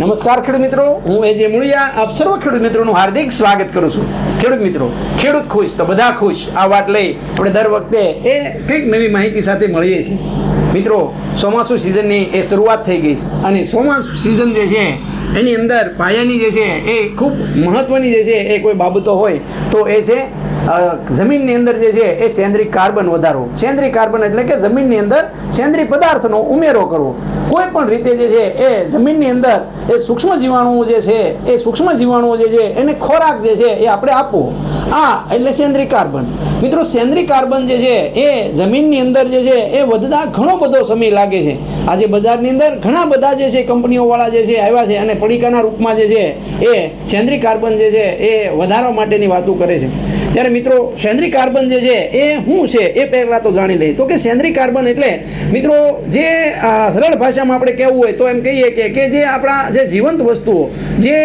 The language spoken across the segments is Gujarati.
નમસ્કાર ખેડૂત મિત્રો, હું એ જે મૂળિયા. આપ સર્વ ખેડૂત મિત્રોનું હાર્દિક સ્વાગત કરું છું. ખેડૂત મિત્રો, ખેડૂત ખુશ તો બધા ખુશ. આ વાત લઈ આપણે દર વખતે એ કંઈક નવી માહિતી સાથે મળીએ છીએ. મિત્રો, ચોમાસું સિઝનની એ શરૂઆત થઈ ગઈ છે. અને ચોમાસું સિઝન જે છે, એની અંદર પાયાની જે છે, એ ખૂબ મહત્વની જે છે, એ કોઈ બાબતો હોય તો એ છે જમીનની અંદર જે છે એ સેન્દ્રિય કાર્બન વધારવો. સેન્દ્રિય કાર્બન એટલે કે જમીનની અંદર સેન્દ્રિય પદાર્થનો ઉમેરો કરવો. કોઈ પણ રીતે જે છે એ જમીનની અંદર એ સૂક્ષ્મ જીવાણુઓ જે છે એ સૂક્ષ્મ જીવાણુઓ જે છે એને ખોરાક જે છે એ આપણે આપવો. આ, એટલે સેન્દ્રી કાર્બન. મિત્રો, સેન્દ્રિય કાર્બન જે છે, એ જમીનની અંદર જે છે, એ વધતા ઘણો બધો સમય લાગે છે. આજે બજારની અંદર ઘણા બધા જે છે, કંપનીઓવાળા જે છે, આવ્યા છે અને પડીકાના રૂપમાં જે છે, એ સેન્દ્રિય કાર્બન જે છે, એ વધારવા માટેની વાતો કરે છે. ત્યારે મિત્રો, સેન્દ્રિય કાર્બન જે છે, એ શું છે, એ પહેલાં તો જાણી લઈએ. તો કે સેન્દ્રિય કાર્બન એટલે, મિત્રો, જે સરળ ભાષામાં આપણે કહેવું હોય તો એમ કહીએ કે કે જે આપણા જે જીવંત વસ્તુઓ, જે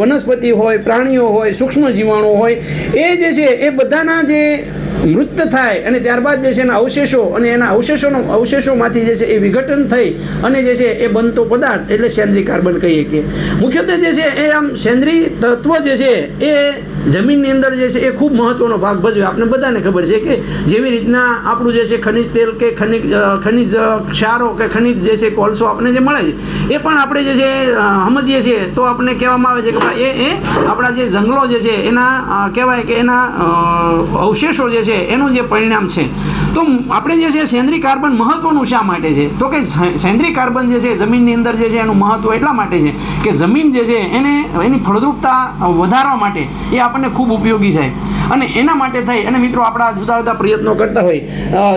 વનસ્પતિ હોય, પ્રાણીઓ હોય, સૂક્ષ્મ જીવાણુ હોય, એ જે છે, એ બધાના જે મૃત થાય અને ત્યારબાદ જે છે એના અવશેષો અને એના અવશેષોનો, અવશેષોમાંથી જે છે એ વિઘટન થઈ અને જે છે એ બનતો પદાર્થ એટલે સેન્દ્રી કાર્બન કહીએ કે. મુખ્યત્વે જે છે એ આમ સેન્દ્રી તત્વ જે છે એ જમીનની અંદર જે છે એ ખૂબ મહત્વનો ભાગ ભજવે. આપણે બધાને ખબર છે કે જેવી રીતના આપણું જે છે ખનિજ તેલ કે ખનિજ ખનિજ ક્ષારો કે ખનિજ જે છે કોલસો આપણને જે મળે છે, એ પણ આપણે જે છે સમજીએ છીએ. તો આપણને કહેવામાં આવે છે કે એ એ આપણા જે જંગલો જે છે એના કહેવાય કે એના અવશેષો જે છે એનું જે પરિણામ છે. તો આપણે જે છે સેન્દ્રિય કાર્બન મહત્વનું શા માટે છે? તો કે સેન્દ્રિય કાર્બન જે છે જમીનની અંદર જે છે એનું મહત્વ એટલા માટે છે કે જમીન જે છે એને, એની ફળદ્રુપતા વધારવા માટે એ આપણને ખૂબ ઉપયોગી છે. અને એના માટે થઈ. અને મિત્રો, આપણા જુદા જુદા પ્રયત્નો કરતા હોય.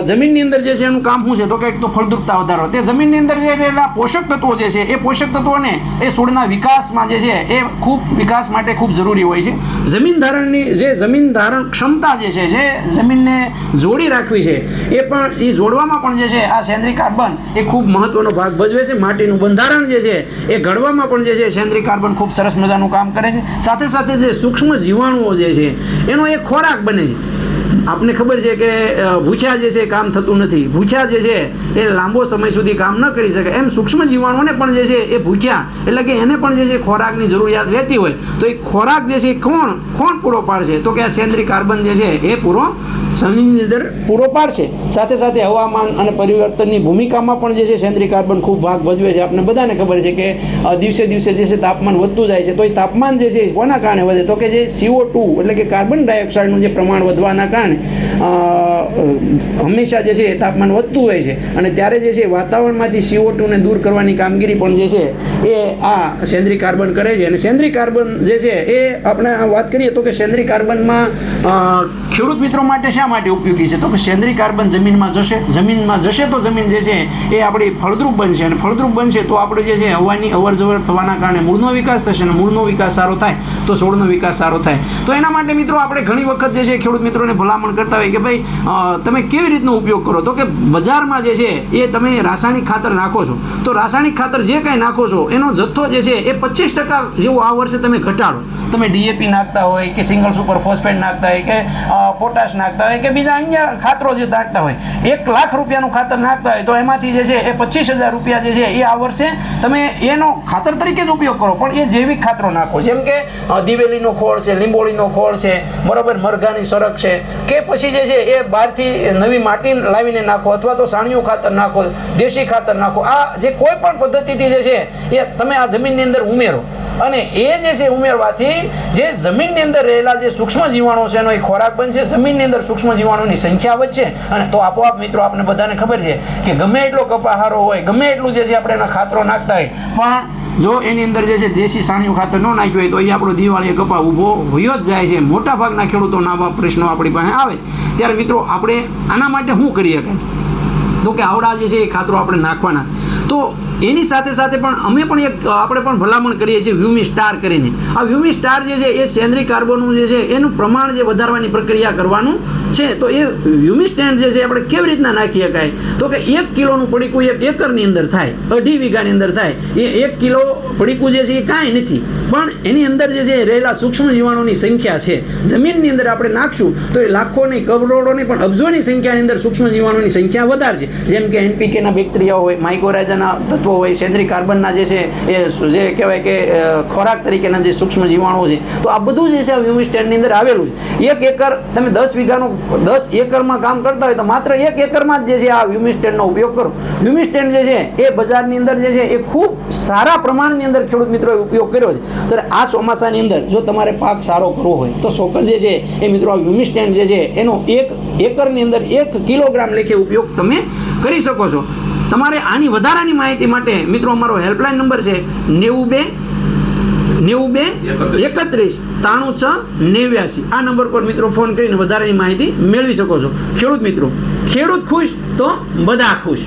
જમીનની અંદર જે છે એનું કામ શું છે? તો કે એક તો ફળદ્રુપતા વધારો. તે જમીનની અંદર જે રહેલા પોષક તત્વો જે છે, એ પોષક તત્વોને એ છોડના વિકાસમાં જે છે, એ ખૂબ વિકાસ માટે ખૂબ જરૂરી હોય છે. જમીન ધારણની જે જમીન ધારણ ક્ષમતા જે છે, જે જમીનને જોડી રાખવી છે, એ પણ એ જોડવામાં પણ જે છે, આ સેન્દ્રિય કાર્બન એ ખૂબ મહત્વનો ભાગ ભજવે છે. માટીનું બંધારણ જે છે, એ ઘડવામાં પણ જે છે, સેન્દ્રિય કાર્બન ખૂબ સરસ મજાનું કામ કરે છે. સાથે સાથે જે સૂક્ષ્મ જીવાણુઓ જે છે, એનો એક ખોરાક બને. આપને ખબર છે કે ભૂખ્યા જે છે કામ થતું નથી. ભૂખ્યા જે છે એ લાંબો સમય સુધી કામ ન કરી શકે. એમ સૂક્ષ્મ જીવાણુઓને પણ જે છે એ ભૂખ્યા, એટલે કે એને પણ જે છે ખોરાકની જરૂરિયાત રહેતી હોય. તો એ ખોરાક જે છે એ કોણ કોણ પૂરો પાડશે? તો કે આ સેન્દ્રિય કાર્બન જે છે એ પૂરો જમીનની અંદર પૂરો પાડશે સાથે સાથે હવામાન અને પરિવર્તનની ભૂમિકામાં પણ જે છે સેન્દ્રિય કાર્બન ખૂબ ભાગ ભજવે છે. આપણે બધાને ખબર છે કે દિવસે દિવસે જે છે તાપમાન વધતું જાય છે. તો એ તાપમાન જે છે કોના કારણે વધે? તો કે જે સીઓ ટુ એટલે કે કાર્બન ડાયોક્સાઇડનું જે પ્રમાણ વધવાના કારણે હંમેશા જે છે એ તાપમાન વધતું હોય છે. અને ત્યારે જે છે વાતાવરણમાંથી સીઓ ટુને દૂર કરવાની કામગીરી પણ જે છે એ આ સેન્દ્રિય કાર્બન કરે છે. અને સેન્દ્રિય કાર્બન જે છે એ આપણે વાત કરીએ તો કે સેન્દ્રિય કાર્બનમાં ખેડૂત મિત્રો માટે શા માટે ઉપયોગી છે? તો કે સેન્દ્રિય કાર્બન જમીનમાં જશે જમીનમાં જશે તો જમીન જે છે એ આપણી ફળદ્રુપ બનશે અને ફળદ્રુપ બનશે તો આપણે જે છે હવાની અવર જવર થવાના કારણે મૂળનો વિકાસ થશે અને મૂળનો વિકાસ સારો થાય તો છોડનો વિકાસ સારો થાય. તો એના માટે મિત્રો આપણે ઘણી વખત જે છે ખેડૂત મિત્રોને ભલામણ કરતા હોય કે ભાઈ તમે કેવી રીતનો ઉપયોગ કરો? તો કે બજારમાં જે છે એ તમે રાસાયણિક ખાતર નાખો છો. તો રાસાયણિક ખાતર જે કાંઈ નાખો છો, એનો જથ્થો જે છે એ પચીસ ટકા જેવો આ વર્ષે તમે ઘટાડો. તમે ડીએપી નાખતા હોય કે સિંગલ સુપર ફોસ્ફેટ નાખતા હોય કે પોટાશ નાખતા હોય કે બીજા અહીંયા ખાતરો જે નાખતા હોય, એક લાખ રૂપિયાનું ખાતર નાખતા હોય, તો એમાંથી જે છે એ પચીસ હજાર રૂપિયા જે છે એ આ વર્ષે તમે એનો ખાતર તરીકે જ ઉપયોગ કરો, પણ એ જૈવિક ખાતરો નાખો. જેમ કે દિવેલીનો ખોળ છે, લીંબોળીનો ખોળ છે, બરોબર મરઘાની સરક છે, કે પછી જે છે એ બહારથી નવી માટી લાવીને નાખો, અથવા તો સાણિયું ખાતર નાખો, દેશી ખાતર નાખો, આ જે કોઈ પણ પદ્ધતિથી જે છે એ તમે આ જમીનની અંદર ઉમેરો. અને એ જે છે ઉમેરવાથી જે જમીનની અંદર રહેલા જે સૂક્ષ્મ જીવાણુ છે એનો એ ખોરાક બનશે જમીનની અંદર સૂક્ષ્મ જીવાણુની સંખ્યા વધશે અને તો આપોઆપ મિત્રો આપણે બધાને ખબર છે કે ગમે એટલો કપાહારો હોય, ગમે એટલું જે છે આપણે એના ખાતરો નાખતા હોય, પણ જો એની અંદર જે છે દેશી સાણિયું ખાતર ન નાખ્યું હોય તો એ આપણો દિવાળીએ કપા ઊભો વયો જ જાય છે. મોટા ભાગના ખેડૂતોના આવા પ્રશ્નો આપણી પાસે આવે. ત્યારે મિત્રો આપણે આના માટે શું કરી શકાય તો કે આવડા જે છે એ ખાતરો આપણે નાખવાના. તો એની સાથે સાથે પણ અમે પણ એક, આપણે પણ ભલામણ કરીએ છીએ વ્યુમી સ્ટાર કરીને. આ વ્યુમી સ્ટાર જે છે, એ સેન્દ્રિય કાર્બનનું જે છે, એનું પ્રમાણ જે વધારવાની પ્રક્રિયા કરવાનું છે, તો એ હ્યુમિસ્ટેન્ડ જે છે, આપણે કેવી રીતના નાખી શકાય? તો કે એક કિલોનું પડીકું એક એકરની અંદર થાય, અઢી વીઘાની અંદર થાય, એ એક કિલો પડીકું જે છે એ કાંઈ નથી. પણ એની અંદર જે છે, રહેલા સૂક્ષ્મ જીવાણુની સંખ્યા છે. જમીનની અંદર આપણે નાખશું, તો એ લાખોની, કરોડોની પણ અબજોની સંખ્યાની અંદર સૂક્ષ્મ જીવાણુની સંખ્યા વધારશે જેમ કે એનપીકેના બેક્ટેરિયા હોય માઇકોરાજાના તત્વો હોય સેન્દ્રી કાર્બનના જે છે, એ જે કહેવાય કે ખોરાક તરીકેના જે સૂક્ષ્મ જીવાણુઓ છે. તો આ બધું જે છે હ્યુમિસ્ટેન્ડની અંદર આવેલું છે. એક એકર, તમે દસ વીઘાનું દસ એકરમાં કામ કરતા હોય તો માત્ર એક એકરમાં જ જે છે આ હ્યુમિક સ્ટેન્ડનો ઉપયોગ કરો. હ્યુમિસ્ટેન્ડ જે છે એ બજારની અંદર જે છે એ ખૂબ સારા પ્રમાણની અંદર ખેડૂત મિત્રોએ ઉપયોગ કર્યો છે. તો આ ચોમાસાની અંદર જો તમારે પાક સારો કરવો હોય તો ચોક્કસ જે છે એ મિત્રો આ હ્યુમિક સ્ટેન્ડ જે છે એનો એક એકરની અંદર એક કિલોગ્રામ લેખે ઉપયોગ તમે કરી શકો છો. તમારે આની વધારાની માહિતી માટે મિત્રો અમારો હેલ્પલાઇન નંબર છે નેવું બે નેવું બે એકત્રીસ. ત્રાણું છ નેવ્યાસી. આ નંબર પર મિત્રો ફોન કરીને વધારાની માહિતી મેળવી શકો છો. ખેડૂત મિત્રો ખેડૂત ખુશ તો બધા ખુશ.